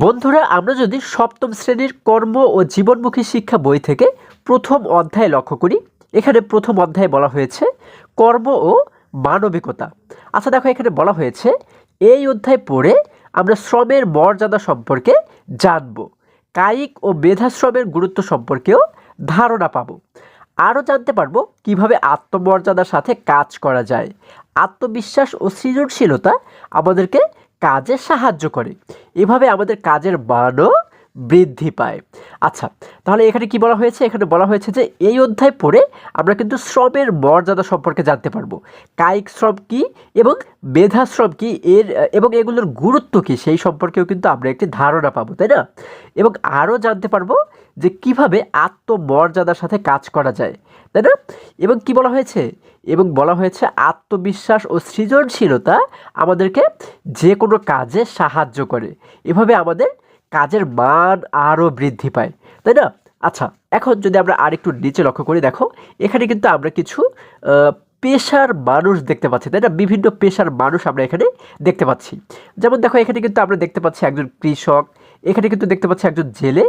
বন্ধুরা, আমরা যদি সপ্তম শ্রেণির কর্ম ও জীবনমুখী শিক্ষা বই থেকে প্রথম অধ্যায় লক্ষ্য করি, এখানে প্রথম অধ্যায় বলা হয়েছে কর্ম ও মানবিকতা। আচ্ছা দেখো, এখানে বলা হয়েছে এই অধ্যায় পড়ে আমরা শ্রমের মর্যাদা সম্পর্কে জানব। কায়িক ও মেধাশ্রমের গুরুত্ব সম্পর্কেও ধারণা পাবো। আরও জানতে পারব কীভাবে আত্মমর্যাদার সাথে কাজ করা যায়। আত্মবিশ্বাস ও সৃজনশীলতা আমাদেরকে কাজে সাহায্য করে। এভাবে আমাদের কাজের মানও বৃদ্ধি পায়। আচ্ছা তাহলে এখানে কি বলা হয়েছে? এখানে বলা হয়েছে যে এই অধ্যায় পড়ে আমরা কিন্তু শ্রমের মর্যাদা সম্পর্কে জানতে পারব। কায়িক শ্রম কি এবং মেধাশ্রম কি? এর, এবং এগুলোর গুরুত্ব কি? সেই সম্পর্কেও কিন্তু আমরা একটি ধারণা পাবো, তাই না? এবং আরও জানতে পারব যে কীভাবে আত্মমর্যাদার সাথে কাজ করা যায়, তাই না? এবং কি বলা হয়েছে? এবং বলা হয়েছে আত্মবিশ্বাস ও সৃজনশীলতা আমাদেরকে যে কোনো কাজে সাহায্য করে। এভাবে আমাদের কাজের মান আরও বৃদ্ধি পায়, তাই না? আচ্ছা এখন যদি আমরা আরেকটু নিচে লক্ষ্য করি, দেখো, এখানে কিন্তু আমরা কিছু পেশার মানুষ দেখতে পাচ্ছি, তাই না? বিভিন্ন পেশার মানুষ আমরা এখানে দেখতে পাচ্ছি। যেমন দেখো, এখানে কিন্তু আমরা দেখতে পাচ্ছি একজন কৃষক এখানে কিন্তু দেখতে পাচ্ছি একজন জেলে,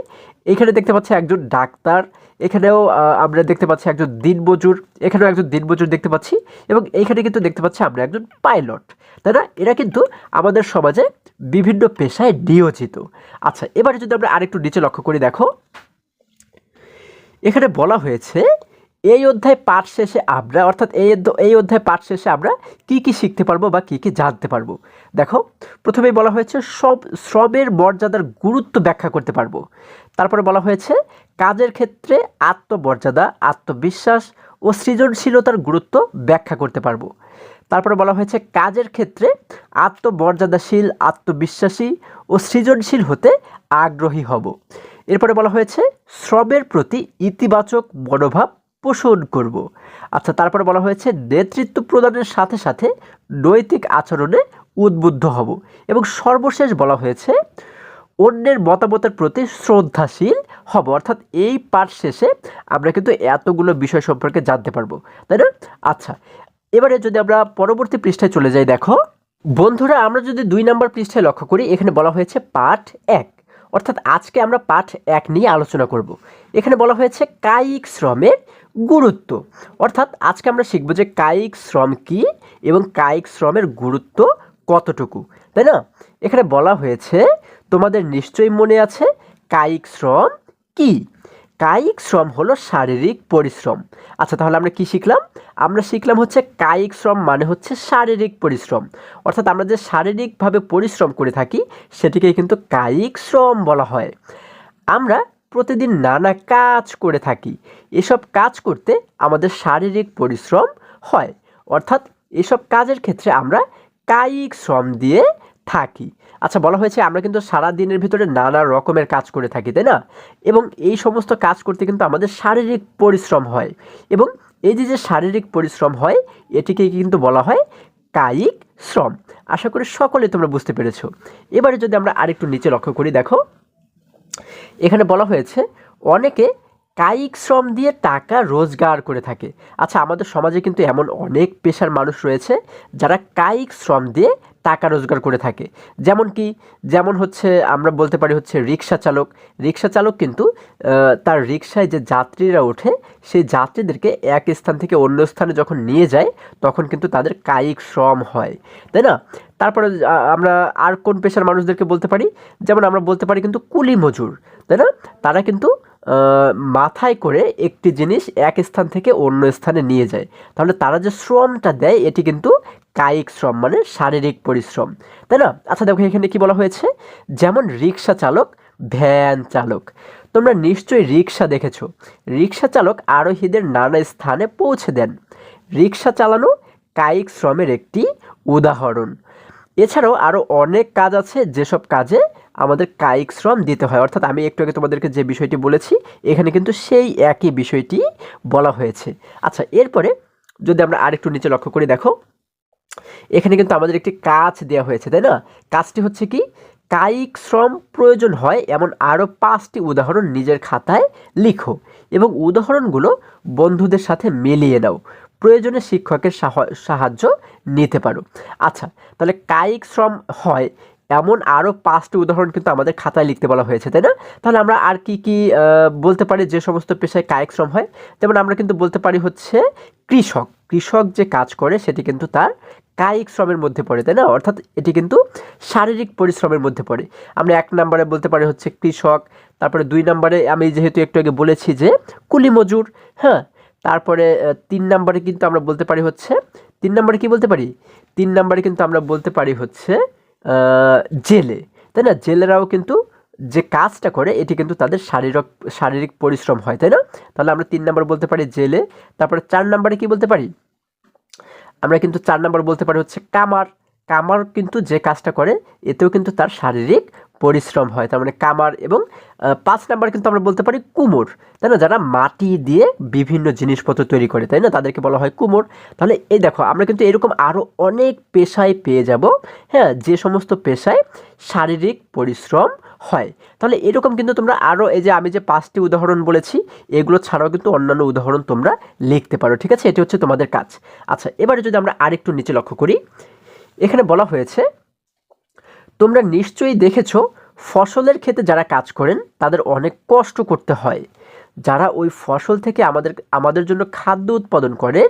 এখানে দেখতে পাচ্ছি একজন ডাক্তার, এখানেও আমরা দেখতে পাচ্ছি একজন দিনমজুর, এখানেও একজন দিনমজুর দেখতে পাচ্ছি এবং এইখানে কিন্তু দেখতে পাচ্ছি আমরা একজন পাইলট। তাই না? এরা কিন্তু আমাদের সমাজে বিভিন্ন পেশায় নিয়োজিত। আচ্ছা এবারে যদি আমরা আরেকটু নিচে লক্ষ্য করি, দেখো। এখানে বলা হয়েছে এই অধ্যায় পাঠ শেষে আমরা, অর্থাৎ এই এই অধ্যায় পাঠ শেষে আমরা কি কি শিখতে পারব বা কি কি জানতে পারব? দেখো প্রথমেই বলা হয়েছে সব শ্রমের মর্যাদার গুরুত্ব ব্যাখ্যা করতে পারব। তারপরে বলা হয়েছে কাজের ক্ষেত্রে আত্মমর্যাদা, আত্মবিশ্বাস ও সৃজনশীলতার গুরুত্ব ব্যাখ্যা করতে পারব। তারপরে বলা হয়েছে কাজের ক্ষেত্রে আত্মমর্যাদাশীল, আত্মবিশ্বাসী ও সৃজনশীল হতে আগ্রহী হব। এরপরে বলা হয়েছে শ্রমের প্রতি ইতিবাচক মনোভাব পোষণ করব। আচ্ছা তারপরে বলা হয়েছে, নেতৃত্ব প্রদানের সাথে সাথে নৈতিক আচরণে উদ্বুদ্ধ হব এবং সর্বশেষ বলা হয়েছে, অন্যের মতামতের প্রতি শ্রদ্ধাশীল হব। অর্থাৎ এই পাঠ শেষে আমরা কিন্তু এতগুলো বিষয় সম্পর্কে জানতে পারব, তাই না? আচ্ছা এবারে যদি আমরা পরবর্তী পৃষ্ঠায় চলে যাই, দেখো। বন্ধুরা, আমরা যদি দুই নম্বর পৃষ্ঠায় লক্ষ্য করি, এখানে বলা হয়েছে পাঠ এক। অর্থাৎ আজকে আমরা পাঠ এক নিয়ে আলোচনা করব। এখানে বলা হয়েছে কায়িক শ্রমের গুরুত্ব। অর্থাৎ আজকে আমরা শিখব যে কায়িক শ্রম কি এবং কায়িক শ্রমের গুরুত্ব কতটুকু। তাই না? এখানে বলা হয়েছে, তোমাদের নিশ্চয়ই মনে আছে কায়িক শ্রম কি? কায়িক শ্রম হলো শারীরিক পরিশ্রম। আচ্ছা তাহলে আমরা কি শিখলাম? আমরা শিখলাম হচ্ছে কায়িক শ্রম মানে হচ্ছে শারীরিক পরিশ্রম। অর্থাৎ আমরা যে শারীরিকভাবে পরিশ্রম করে থাকি, সেটিকে কিন্তু কায়িক শ্রম বলা হয়। আমরা প্রতিদিন নানা কাজ করে থাকি। এসব কাজ করতে আমাদের শারীরিক পরিশ্রম হয়। অর্থাৎ এসব কাজের ক্ষেত্রে আমরা কায়িক শ্রম দিয়ে থাকি। আচ্ছা বলা হয়েছে আমরা কিন্তু সারা দিনের ভিতরে নানা রকমের কাজ করে থাকি, তাই না? এবং এই সমস্ত কাজ করতে কিন্তু আমাদের শারীরিক পরিশ্রম হয়। এবং এই যে যে শারীরিক পরিশ্রম হয়, এটিকে কিন্তু বলা হয় কায়িক শ্রম। আশা করি সকলে তোমরা বুঝতে পেরেছ। এবারে যদি আমরা আরেকটু নিচে লক্ষ্য করি, দেখো। এখানে বলা হয়েছে, অনেকে কায়িক শ্রম দিয়ে টাকা রোজগার করে থাকে। আচ্ছা আমাদের সমাজে কিন্তু এমন অনেক পেশার মানুষ রয়েছে যারা কায়িক শ্রম দিয়ে টাকা রোজগার করে থাকে। যেমন কি, যেমন হচ্ছে আমরা বলতে পারি হচ্ছে রিক্সা চালক। রিক্সা চালক কিন্তু তার রিক্সায় যে যাত্রীরা ওঠে, সেই যাত্রীদেরকে এক স্থান থেকে অন্য স্থানে যখন নিয়ে যায়, তখন কিন্তু তাদের কায়িক শ্রম হয়। তাই না? তারপরে আমরা আর কোন পেশার মানুষদেরকে বলতে পারি? যেমন আমরা বলতে পারি কিন্তু কুলি মজুর। তাই না? তারা কিন্তু মাথায় করে একটি জিনিস এক স্থান থেকে অন্য স্থানে নিয়ে যায়। তাহলে তারা যে শ্রমটা দেয়, এটি কিন্তু কায়িক শ্রম মানে শারীরিক পরিশ্রম। তাই না? আচ্ছা দেখো এখানে কি বলা হয়েছে? যেমন রিক্সা চালক, ভ্যান চালক। তোমরা নিশ্চয়ই রিক্সা দেখেছ। রিক্সা চালক আরোহীদের নানা স্থানে পৌঁছে দেন। রিক্সা চালানো কায়িক শ্রমের একটি উদাহরণ। এছাড়াও আরও অনেক কাজ আছে যেসব কাজে আমাদের কায়িক শ্রম দিতে হয়। অর্থাৎ আমি একটু আগে তোমাদেরকে যে বিষয়টি বলেছি, এখানে কিন্তু সেই একই বিষয়টি বলা হয়েছে। আচ্ছা এরপরে যদি আমরা আরেকটু নিচে লক্ষ্য করি, দেখো, এখানে কিন্তু আমাদের একটি কাজ দেওয়া হয়েছে, তাই না? কাজটি হচ্ছে কি? কায়িক শ্রম প্রয়োজন হয় এমন আরও পাঁচটি উদাহরণ নিজের খাতায় লিখো এবং উদাহরণগুলো বন্ধুদের সাথে মিলিয়ে নাও। প্রয়োজনে শিক্ষকের সাহ- সাহায্য নিতে পারো। আচ্ছা তাহলে কায়িক শ্রম হয় এমন আরও পাঁচটি উদাহরণ কিন্তু আমাদের খাতায় লিখতে বলা হয়েছে, তাই না? তাহলে আমরা আর কি কি বলতে পারি যে সমস্ত পেশায় কায়িক শ্রম হয়? যেমন আমরা কিন্তু বলতে পারি হচ্ছে কৃষক। কৃষক যে কাজ করে, সেটি কিন্তু তার কায়িক শ্রমের মধ্যে পড়ে, তাই না? অর্থাৎ এটি কিন্তু শারীরিক পরিশ্রমের মধ্যে পড়ে। আমরা এক নম্বরে বলতে পারি হচ্ছে কৃষক, তারপরে দুই নম্বরে আমি যেহেতু একটু আগে বলেছি যে কুলি মজুর হ্যাঁ? তারপরে তিন নম্বরে কিন্তু আমরা বলতে পারি হচ্ছে, তিন নম্বরে কি বলতে পারি? তিন নম্বরে কিন্তু আমরা বলতে পারি হচ্ছে জেলে। তাই না? জেলেরাও কিন্তু যে কাজটা করে, এটি কিন্তু তাদের শারীরিক শারীরিক পরিশ্রম হয়, তাই না? তাহলে আমরা তিন নম্বর বলতে পারি জেলে। তারপরে চার নম্বরে কি বলতে পারি? আমরা কিন্তু চার নম্বর বলতে পারি হচ্ছে কামার। কামার কিন্তু যে কাজটা করে, এতেও কিন্তু তার শারীরিক পরিশ্রম হয়, তার মানে কামার এবং পাঁচ নাম্বার কিন্তু আমরা বলতে পারি কুমোর। তাই না? যারা মাটি দিয়ে বিভিন্ন জিনিসপত্র তৈরি করে, তাই না? তাদেরকে বলা হয় কুমোর। তাহলে এই দেখো, আমরা কিন্তু এরকম আরও অনেক পেশায় পেয়ে যাব। হ্যাঁ যে সমস্ত পেশায় শারীরিক পরিশ্রম হয়। তাহলে এরকম কিন্তু তোমরা আরও এই যে আমি যে পাঁচটি উদাহরণ বলেছি, এগুলো ছাড়াও কিন্তু অন্যান্য উদাহরণ তোমরা লিখতে পারো, ঠিক আছে? এটি হচ্ছে তোমাদের কাজ। আচ্ছা এবারে যদি আমরা আরেকটু নিচে লক্ষ্য করি, এখানে বলা হয়েছে তোমরা নিশ্চয়ই দেখেছ, ফসলের ক্ষেতে যারা কাজ করেন, তাদের অনেক কষ্ট করতে হয়। যারা ওই ফসল থেকে আমাদের আমাদের জন্য খাদ্য উৎপাদন করেন,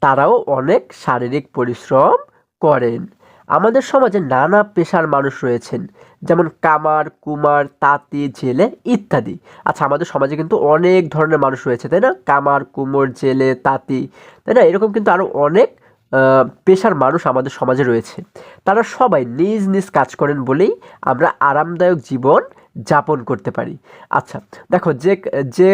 তারাও অনেক শারীরিক পরিশ্রম করেন। আমাদের সমাজে নানা পেশার মানুষ রয়েছেন, যেমন কামার, কুমার, তাঁতি, জেলে ইত্যাদি। আচ্ছা আমাদের সমাজে কিন্তু অনেক ধরনের মানুষ রয়েছে, তাই না? কামার, কুমোর, জেলে, তাঁতি, তাই না? এরকম কিন্তু আরও অনেক পেশার মানুষ আমাদের সমাজে রয়েছে। তারা সবাই নিজ নিজ কাজ করেন বলেই আমরা আরামদায়ক জীবন যাপন করতে পারি। আচ্ছা দেখো যে যে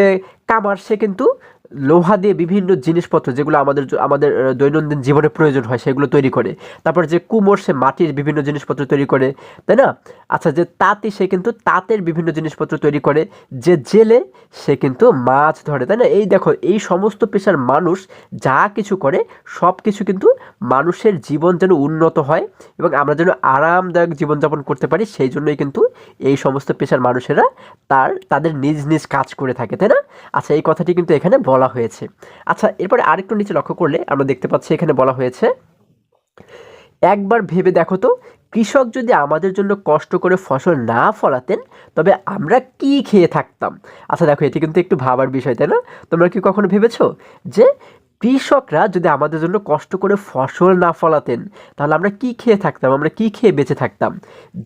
কামার সে কিন্তু লোহা দিয়ে বিভিন্ন জিনিসপত্র যেগুলো আমাদের আমাদের দৈনন্দিন জীবনে প্রয়োজন হয়, সেগুলো তৈরি করে। তারপর যে কুমোর, সে মাটির বিভিন্ন জিনিসপত্র তৈরি করে, তাই না? আচ্ছা যে তাঁতি, সে কিন্তু তাঁতের বিভিন্ন জিনিসপত্র তৈরি করে, যে জেলে সে কিন্তু মাছ ধরে, তাই না? এই দেখো, এই সমস্ত পেশার মানুষ যা কিছু করে, সব কিছু কিন্তু মানুষের জীবন যেন উন্নত হয় এবং আমরা যেন আরামদায়ক জীবনযাপন করতে পারি, সেই জন্যই কিন্তু এই সমস্ত পেশার মানুষেরা তার, তাদের নিজ নিজ কাজ করে থাকে, তাই না? আচ্ছা এই কথাটি কিন্তু এখানে বলা হয়েছে। আচ্ছা এরপরে আরেকটু নিচে লক্ষ্য করলে আমরা দেখতে পাচ্ছি এখানে বলা হয়েছে, একবার ভেবে দেখো তো, কৃষক যদি আমাদের জন্য কষ্ট করে ফসল না ফলাতেন, তবে আমরা কি খেয়ে থাকতাম? আচ্ছা দেখো, এটি কিন্তু একটু ভাবার বিষয়, তাই না? তোমরা কি কখনো ভেবেছো যে কৃষকরা যদি আমাদের জন্য কষ্ট করে ফসল না ফলাতেন, তাহলে আমরা কি খেয়ে থাকতাম? আমরা কি খেয়ে বেঁচে থাকতাম?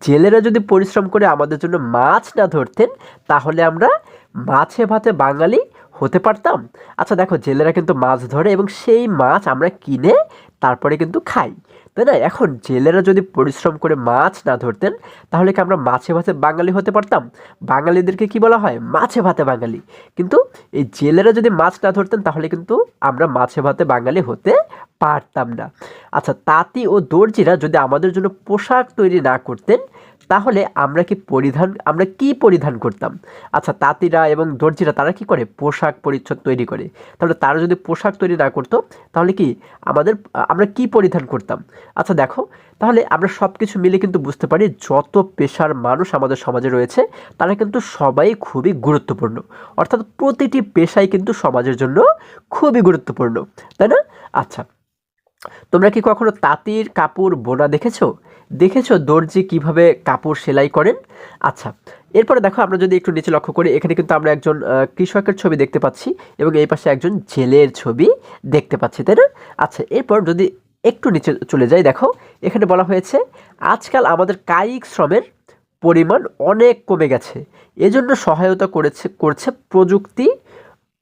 জেলেরা যদি পরিশ্রম করে আমাদের জন্য মাছ না ধরতেন, তাহলে আমরা মাছে ভাতে বাঙালি হতে পারতাম? আচ্ছা দেখো, জেলেরা কিন্তু মাছ ধরে এবং সেই মাছ আমরা কিনে তারপরে কিন্তু খাই, তাই না? এখন জেলেরা যদি পরিশ্রম করে মাছ না ধরতেন, তাহলে কি আমরা মাছে ভাতে বাঙালি হতে পারতাম? বাঙালিদেরকে কি বলা হয়? মাছে ভাতে বাঙালি। কিন্তু এই জেলেরা যদি মাছ না ধরতেন, তাহলে কিন্তু আমরা মাছে ভাতে বাঙালি হতে পারতাম না। আচ্ছা তাঁতি ও দর্জিরা যদি আমাদের জন্য পোশাক তৈরি না করতেন, তাহলে আমরা কি পরিধান, আমরা কি পরিধান করতাম? আচ্ছা তাঁতিরা এবং দর্জিরা তারা কি করে? পোশাক পরিচ্ছদ তৈরি করে। তাহলে তারা যদি পোশাক তৈরি না করতো, তাহলে কি আমাদের, আমরা কি পরিধান করতাম? আচ্ছা দেখো, তাহলে আমরা সব কিছু মিলে কিন্তু বুঝতে পারি যত পেশার মানুষ আমাদের সমাজে রয়েছে, তারা কিন্তু সবাই খুবই গুরুত্বপূর্ণ। অর্থাৎ প্রতিটি পেশাই কিন্তু সমাজের জন্য খুবই গুরুত্বপূর্ণ। তাই না? আচ্ছা তোমরা কি কখনো তাঁতির কাপড় বোনা দেখেছ? দেখেছ দর্জি কীভাবে কাপড় সেলাই করেন? আচ্ছা এরপরে দেখো, আমরা যদি একটু নিচে লক্ষ্য করি, এখানে কিন্তু আমরা একজন কৃষকের ছবি দেখতে পাচ্ছি এবং এই পাশে একজন জেলের ছবি দেখতে পাচ্ছি, তাই না? আচ্ছা এরপর যদি একটু নিচে চলে যাই, দেখো, এখানে বলা হয়েছে, আজকাল আমাদের কায়িক শ্রমের পরিমাণ অনেক কমে গেছে। এজন্য সহায়তা করেছে, করছে প্রযুক্তি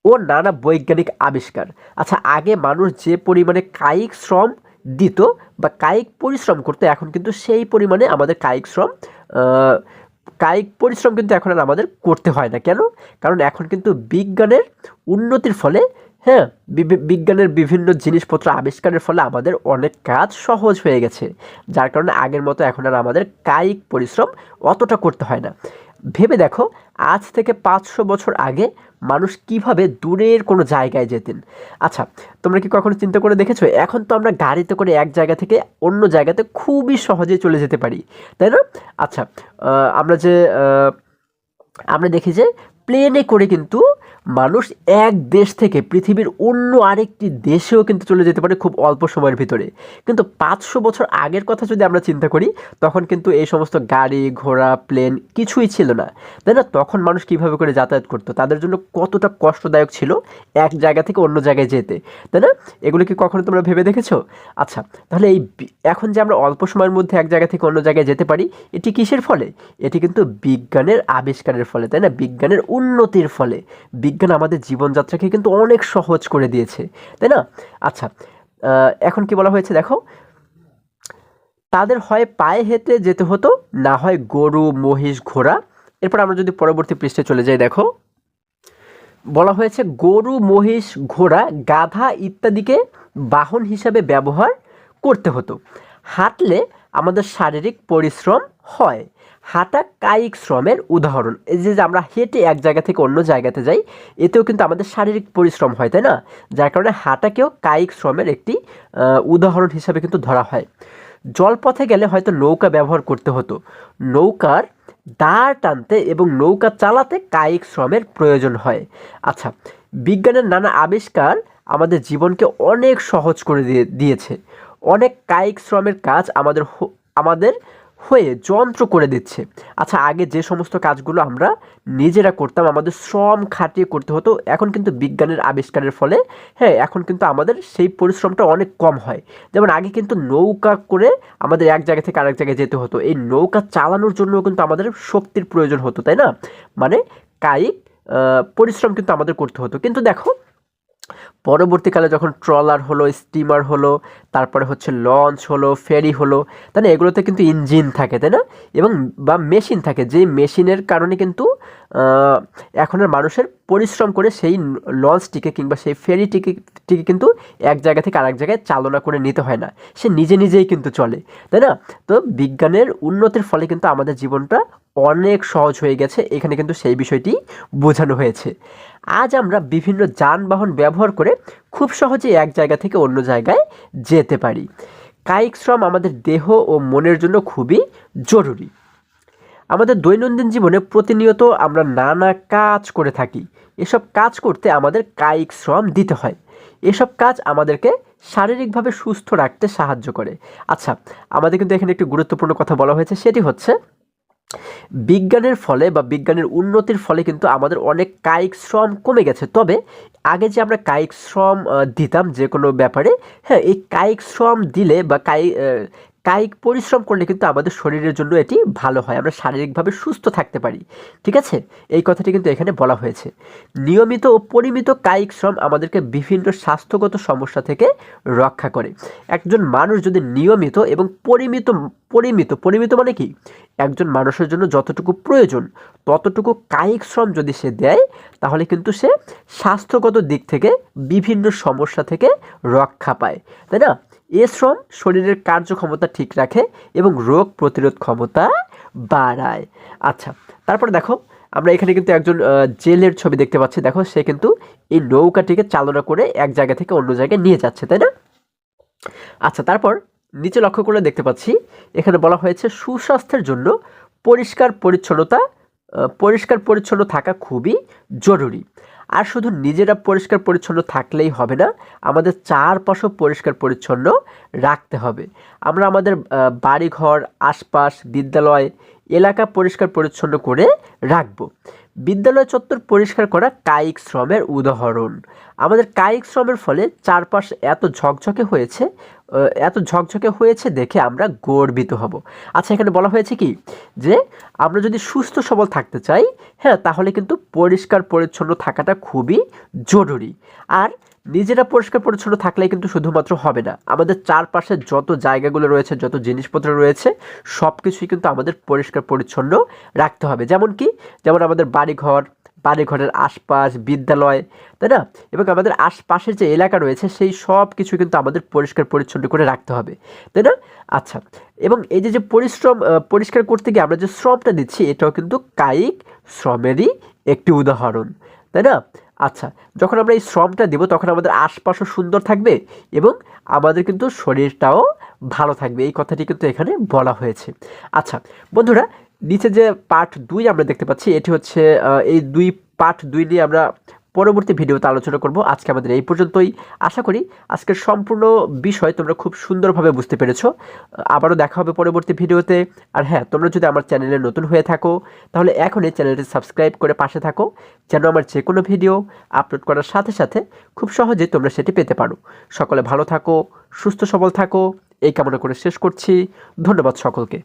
ও নানা বৈজ্ঞানিক আবিষ্কার। আচ্ছা আগে মানুষ যে পরিমাণে কায়িক শ্রম দিত বা কায়িক পরিশ্রম করতো, এখন কিন্তু সেই পরিমাণে আমাদের কায়িক শ্রম কায়িক পরিশ্রম কিন্তু এখন আর আমাদের করতে হয় না। কেন? কারণ এখন কিন্তু বিজ্ঞানের উন্নতির ফলে হ্যাঁ বিজ্ঞানের বিভিন্ন জিনিসপত্র আবিষ্কারের ফলে আমাদের অনেক কাজ সহজ হয়ে গেছে। যার কারণে আগের মতো এখন আর আমাদের কায়িক পরিশ্রম অতটা করতে হয় না। ভেবে দেখো, আজ থেকে পাঁচশো বছর আগে মানুষ কীভাবে দূরের কোনো জায়গায় যেতেন। আচ্ছা তোমরা কি কখনো চিন্তা করে দেখেছ? এখন তো আমরা গাড়িতে করে এক জায়গা থেকে অন্য জায়গাতে খুবই সহজে চলে যেতে পারি, তাই না? আচ্ছা আমরা যে আমরা দেখি যে প্লেনে করে কিন্তু মানুষ এক দেশ থেকে পৃথিবীর অন্য আরেকটি দেশেও কিন্তু চলে যেতে পারে খুব অল্প সময়ের ভিতরে। কিন্তু পাঁচশো বছর আগের কথা যদি আমরা চিন্তা করি, তখন কিন্তু এই সমস্ত গাড়ি, ঘোড়া প্লেন কিছুই ছিল না। তাই না? তখন মানুষ কীভাবে করে যাতায়াত করতো? তাদের জন্য কতটা কষ্টদায়ক ছিল এক জায়গা থেকে অন্য জায়গায় যেতে। তাই না? এগুলো কি কখনো তোমরা ভেবে দেখেছ? আচ্ছা তাহলে এই এখন যে আমরা অল্প সময়ের মধ্যে এক জায়গা থেকে অন্য জায়গায় যেতে পারি, এটি কিসের ফলে? এটি কিন্তু বিজ্ঞানের আবিষ্কারের ফলে, তাই না? বিজ্ঞানের উন্নতির ফলে। বিজ্ঞান আমাদের জীবনযাত্রাকে কিন্তু অনেক সহজ করে দিয়েছে, তাই না? আচ্ছা এখন কি বলা হয়েছে দেখো? তাদের হয় পায়ে হেঁটে যেতে হতো, না হয় গরু, মহিষ, ঘোড়া। এরপর আমরা যদি পরবর্তী পৃষ্ঠে চলে যাই, দেখো। বলা হয়েছে গরু, মহিষ, ঘোড়া, গাধা ইত্যাদিকে বাহন হিসাবে ব্যবহার করতে হতো। হাঁটলে আমাদের শারীরিক পরিশ্রম হয়। হাঁটা কায়িক শ্রমের উদাহরণ। এই যে আমরা হেঁটে এক জায়গা থেকে অন্য জায়গাতে যাই, এতেও কিন্তু আমাদের শারীরিক পরিশ্রম হয়, তাই না? যার কারণে হাঁটাকেও কায়িক শ্রমের একটি উদাহরণ হিসাবে কিন্তু ধরা হয়। জলপথে গেলে হয়তো নৌকা ব্যবহার করতে হতো। নৌকার দাঁড় টানতে এবং নৌকা চালাতে কায়িক শ্রমের প্রয়োজন হয়। আচ্ছা বিজ্ঞানের নানা আবিষ্কার আমাদের জীবনকে অনেক সহজ করে দিয়ে, দিয়েছে। অনেক কায়িক শ্রমের কাজ আমাদের আমাদের হয়ে যন্ত্র করে দিচ্ছে। আচ্ছা আগে যে সমস্ত কাজগুলো আমরা নিজেরা করতাম, আমাদের শ্রম খাটিয়ে করতে হতো, এখন কিন্তু বিজ্ঞানের আবিষ্কারের ফলে হ্যাঁ এখন কিন্তু আমাদের সেই পরিশ্রমটা অনেক কম হয়। যেমন আগে কিন্তু নৌকা করে আমাদের এক জায়গা থেকে আরেক জায়গায় যেতে হতো। এই নৌকা চালানোর জন্য কিন্তু আমাদের শক্তির প্রয়োজন হতো, তাই না? মানে কায়িক পরিশ্রম কিন্তু আমাদের করতে হতো। কিন্তু দেখো পরবর্তীকালে যখন ট্রলার হলো, স্টিমার হলো, তারপরে হচ্ছে লঞ্চ হলো, ফেরি হলো, তাহলে এগুলোতে কিন্তু ইঞ্জিন থাকে, তাই না? এবং বা মেশিন থাকে যে মেশিনের কারণে কিন্তু এখনের মানুষের পরিশ্রম করে সেই লঞ্চটিকে কিংবা সেই ফেরিটিকে টিকে কিন্তু এক জায়গা থেকে আরেক জায়গায় চালনা করে নিতে হয় না। সে নিজে নিজেই কিন্তু চলে, তাই না? তো বিজ্ঞানের উন্নতির ফলে কিন্তু আমাদের জীবনটা অনেক সহজ হয়ে গেছে। এখানে কিন্তু সেই বিষয়টি বোঝানো হয়েছে। আজ আমরা বিভিন্ন যানবাহন ব্যবহার করে খুব সহজে এক জায়গা থেকে অন্য জায়গায় যেতে পারি। কায়িক শ্রম আমাদের দেহ ও মনের জন্য খুবই জরুরি। আমাদের দৈনন্দিন জীবনে প্রতিনিয়ত আমরা নানা কাজ করে থাকি। এসব কাজ করতে আমাদের কায়িক শ্রম দিতে হয়। এসব কাজ আমাদেরকে শারীরিকভাবে সুস্থ রাখতে সাহায্য করে। আচ্ছা আমাদের কিন্তু এখানে একটি গুরুত্বপূর্ণ কথা বলা হয়েছে, সেটি হচ্ছে বিজ্ঞানের ফলে বা বিজ্ঞানের উন্নতির ফলে কিন্তু আমাদের অনেক কায়িক শ্রম কমে গেছে। তবে আগে যে আমরা কায়িক শ্রম দিতাম যে কোনো ব্যাপারে হ্যাঁ এই কায়িক শ্রম দিলে বা কায়িক কায়িক পরিশ্রম করলে কিন্তু আমাদের শরীরের জন্য এটি ভালো হয়, আমরা শারীরিকভাবে সুস্থ থাকতে পারি। ঠিক আছে? এই কথাটি কিন্তু এখানে বলা হয়েছে। নিয়মিত ও পরিমিত কায়িক শ্রম আমাদেরকে বিভিন্ন স্বাস্থ্যগত সমস্যা থেকে রক্ষা করে। একজন মানুষ যদি নিয়মিত এবং পরিমিত পরিমিত পরিমিত মানে কি? একজন মানুষের জন্য যতটুকু প্রয়োজন, ততটুকু কায়িক শ্রম যদি সে দেয়, তাহলে কিন্তু সে স্বাস্থ্যগত দিক থেকে বিভিন্ন সমস্যা থেকে রক্ষা পায়। তাই না? এ শ্রম শরীরের কার্যক্ষমতা ঠিক রাখে এবং রোগ প্রতিরোধ ক্ষমতা বাড়ায়। আচ্ছা তারপরে দেখো, আমরা এখানে কিন্তু একজন জেলের ছবি দেখতে পাচ্ছি। দেখো, সে কিন্তু এই নৌকাটিকে চালনা করে এক জায়গা থেকে অন্য জায়গায় নিয়ে যাচ্ছে, তাই না? আচ্ছা তারপর নিচে লক্ষ্য করে দেখতে পাচ্ছি, এখানে বলা হয়েছে সুস্বাস্থ্যের জন্য পরিষ্কার পরিচ্ছন্নতা পরিষ্কার পরিচ্ছন্ন থাকা খুবই জরুরি। আর শুধু নিজেরা পরিষ্কার পরিচ্ছন্ন থাকলেই হবে না, আমাদের চারপাশও পরিষ্কার পরিচ্ছন্ন রাখতে হবে। আমরা আমাদের বাড়িঘর, আশপাশ, বিদ্যালয়, এলাকা পরিষ্কার পরিচ্ছন্ন করে রাখব। বিদ্যালয় চত্বর পরিষ্কার করা কায়িক শ্রমের উদাহরণ। আমাদের কায়িক শ্রমের ফলে চারপাশ এত ঝকঝকে হয়েছে এত ঝকঝকে হয়েছে দেখে আমরা গর্বিত হব। আচ্ছা এখানে বলা হয়েছে কি? যে আমরা যদি সুস্থ সবল থাকতে চাই হ্যাঁ তাহলে কিন্তু পরিষ্কার পরিচ্ছন্ন থাকাটা খুবই জরুরি। আর নিজেরা পরিষ্কার পরিচ্ছন্ন থাকলে কিন্তু শুধুমাত্র হবে না, আমাদের চারপাশে যত জায়গাগুলো রয়েছে, যত জিনিসপত্র রয়েছে সব কিছুই কিন্তু আমাদের পরিষ্কার পরিচ্ছন্ন রাখতে হবে। যেমন কি? যেমন আমাদের বাড়িঘর বাড়িঘরের আশপাশ, বিদ্যালয়, তাই না? এবং আমাদের আশপাশের যে এলাকা রয়েছে, সেই সব কিছু কিন্তু আমাদের পরিষ্কার পরিচ্ছন্ন করে রাখতে হবে, তাই না? আচ্ছা এবং এই যে যে পরিশ্রম পরিষ্কার করতে গিয়ে আমরা যে শ্রমটা দিচ্ছি, এটাও কিন্তু কায়িক শ্রমেরই একটি উদাহরণ, তাই না? আচ্ছা যখন আমরা এই শ্রমটা দেবো, তখন আমাদের আশপাশও সুন্দর থাকবে এবং আমাদের কিন্তু শরীরটাও ভালো থাকবে, এই কথাটি কিন্তু এখানে বলা হয়েছে। আচ্ছা বন্ধুরা নিচে যে পার্ট দুই আমরা দেখতে পাচ্ছি, এটি হচ্ছে এই দুই পার্ট দুই নিয়ে আমরা পরবর্তী ভিডিওতে আলোচনা করব। আজকে আমাদের এই পর্যন্তই। আশা করি আজকের সম্পূর্ণ বিষয় তোমরা খুব সুন্দরভাবে বুঝতে পেরেছ। আবারও দেখা হবে পরবর্তী ভিডিওতে। আর হ্যাঁ তোমরা যদি আমার চ্যানেলে নতুন হয়ে থাকো, তাহলে এখনই চ্যানেলটি সাবস্ক্রাইব করে পাশে থাকো, যেন আমার যে কোনো ভিডিও আপলোড করার সাথে সাথে খুব সহজেই তোমরা সেটি পেতে পারো। সকলে ভালো থাকো, সুস্থ সবল থাকো। এই কামনা করে শেষ করছি। ধন্যবাদ সকলকে।